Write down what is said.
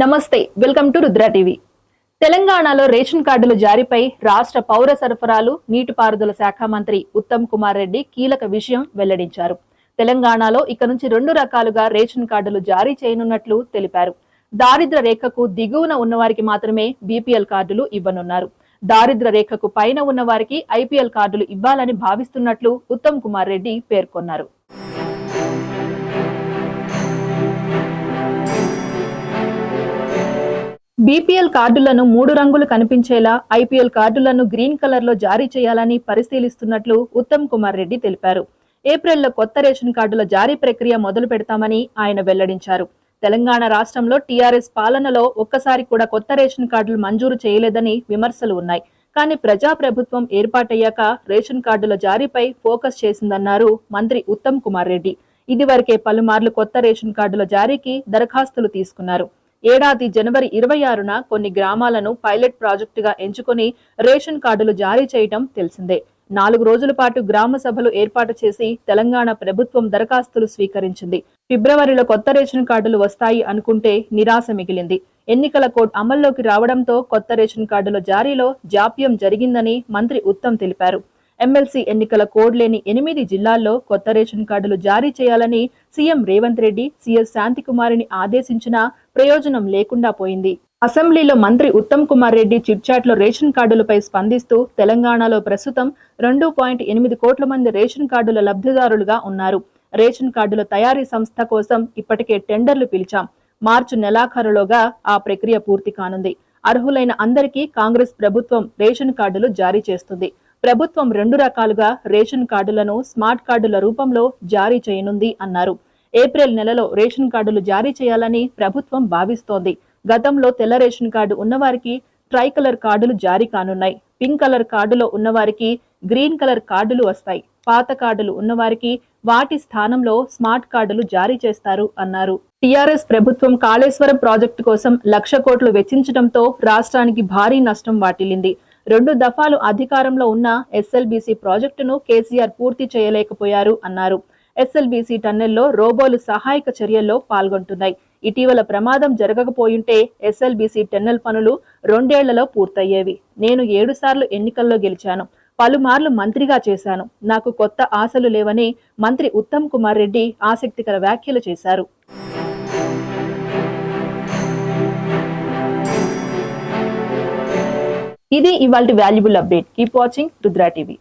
నమస్తే welcome to Rudra TV. తెలంగాణలో ration కార్డుల జారీపై రాష్ట్ర పౌర సరఫరాలు నీటిపారుదల శాఖ మంత్రి ఉత్తమ్ కుమార్ రెడ్డి కీలక విషయం వెల్లడించారు. తెలంగాణలో ఇక నుంచి రెండు రకాలుగా రేషన్ కార్డులు జారీ చేయనున్నట్లు తెలిపారు. దారిద్ర రేఖకు దిగువన ఉన్నవారికి మాత్రమే బీపీఎల్ కార్డులు ఇవ్వనున్నారు. దారిద్ర రేఖకు పైన ఉన్న వారికి ఐపీఎల్ కార్డులు ఇవ్వాలని భావిస్తున్నట్లు ఉత్తమ్ కుమార్ రెడ్డి పేర్కొన్నారు. బీపీఎల్ కార్డులను మూడు రంగులు కనిపించేలా ఐపీఎల్ కార్డులను గ్రీన్ కలర్లో జారీ చేయాలని పరిశీలిస్తున్నట్లు ఉత్తమ్ కుమార్ రెడ్డి తెలిపారు. ఏప్రిల్లో కొత్త రేషన్ కార్డుల జారీ ప్రక్రియ మొదలు పెడతామని ఆయన వెల్లడించారు. తెలంగాణ రాష్ట్రంలో టీఆర్ఎస్ పాలనలో ఒక్కసారి కూడా కొత్త రేషన్ కార్డులు మంజూరు చేయలేదని విమర్శలు ఉన్నాయి. కానీ ప్రజా ప్రభుత్వం ఏర్పాటయ్యాక రేషన్ కార్డుల జారీపై ఫోకస్ చేసిందన్నారు మంత్రి ఉత్తమ్ కుమార్ రెడ్డి. ఇదివరకే పలుమార్లు కొత్త రేషన్ కార్డుల జారీకి దరఖాస్తులు తీసుకున్నారు. ఏడాది జనవరి ఇరవై ఆరున కొన్ని గ్రామాలను పైలట్ ప్రాజెక్టుగా ఎంచుకుని రేషన్ కార్డులు జారీ చేయటం తెలిసిందే. నాలుగు రోజుల పాటు గ్రామ సభలు ఏర్పాటు చేసి తెలంగాణ ప్రభుత్వం దరఖాస్తులు స్వీకరించింది. ఫిబ్రవరిలో కొత్త రేషన్ కార్డులు వస్తాయి అనుకుంటే నిరాశ మిగిలింది. ఎన్నికల కోడ్ అమల్లోకి రావడంతో కొత్త రేషన్ కార్డుల జారీలో జాప్యం జరిగిందని మంత్రి ఉత్తమ్ తెలిపారు. ఎమ్మెల్సీ ఎన్నికల కోడ్ లేని ఎనిమిది జిల్లాల్లో కొత్త రేషన్ కార్డులు జారీ చేయాలని సీఎం రేవంత్ రెడ్డి సీఎస్ శాంతికుమారిని ఆదేశించినా ప్రయోజనం లేకుండా పోయింది. అసెంబ్లీలో మంత్రి ఉత్తమ్ కుమార్ రెడ్డి చిట్చాట్లో రేషన్ కార్డులపై స్పందిస్తూ తెలంగాణలో ప్రస్తుతం రెండు పాయింట్ ఎనిమిది కోట్ల మంది రేషన్ కార్డుల లబ్ధిదారులుగా ఉన్నారు. రేషన్ కార్డుల తయారీ సంస్థ కోసం ఇప్పటికే టెండర్లు పిలిచాం. మార్చి నెలాఖరులోగా ఆ ప్రక్రియ పూర్తి కానుంది. అర్హులైన అందరికీ కాంగ్రెస్ ప్రభుత్వం రేషన్ కార్డులు జారీ చేస్తుంది. ప్రభుత్వం రెండు రకాలుగా రేషన్ కార్డులను స్మార్ట్ కార్డుల రూపంలో జారీ చేయనుంది అన్నారు. ఏప్రిల్ నెలలో రేషన్ కార్డులు జారీ చేయాలని ప్రభుత్వం భావిస్తోంది. గతంలో తెల్ల రేషన్ కార్డు ఉన్నవారికి ట్రై కలర్ కార్డులు జారీ కానున్నాయి. పింక్ కలర్ కార్డులో ఉన్నవారికి గ్రీన్ కలర్ కార్డులు వస్తాయి. పాత కార్డులు ఉన్నవారికి వాటి స్థానంలో స్మార్ట్ కార్డులు జారీ చేస్తారు అన్నారు. టీఆర్ఎస్ ప్రభుత్వం కాళేశ్వరం ప్రాజెక్టు కోసం లక్ష కోట్లు వెచ్చించడంతో రాష్ట్రానికి భారీ నష్టం వాటిల్లింది. రెండు దఫాలు అధికారంలో ఉన్న ఎస్ఎల్బీసీ ప్రాజెక్టును కేసీఆర్ పూర్తి చేయలేకపోయారు అన్నారు. ఎస్ఎల్బీసీ టన్నెల్లో రోబోలు సహాయక చర్యల్లో పాల్గొంటున్నాయి. ఇటీవల ప్రమాదం జరగకపోయుంటే ఎస్ఎల్బీసీ టన్నెల్ పనులు రెండేళ్ళలో పూర్తయ్యేవి. నేను ఏడు సార్లు ఎన్నికల్లో గెలిచాను. పలుమార్లు మంత్రిగా చేశాను. నాకు కొత్త ఆశలు లేవని మంత్రి ఉత్తమ్ కుమార్ రెడ్డి ఆసక్తికర వ్యాఖ్యలు చేశారు. ఇది ఇవాళ valuable update. Keep watching Rudra TV.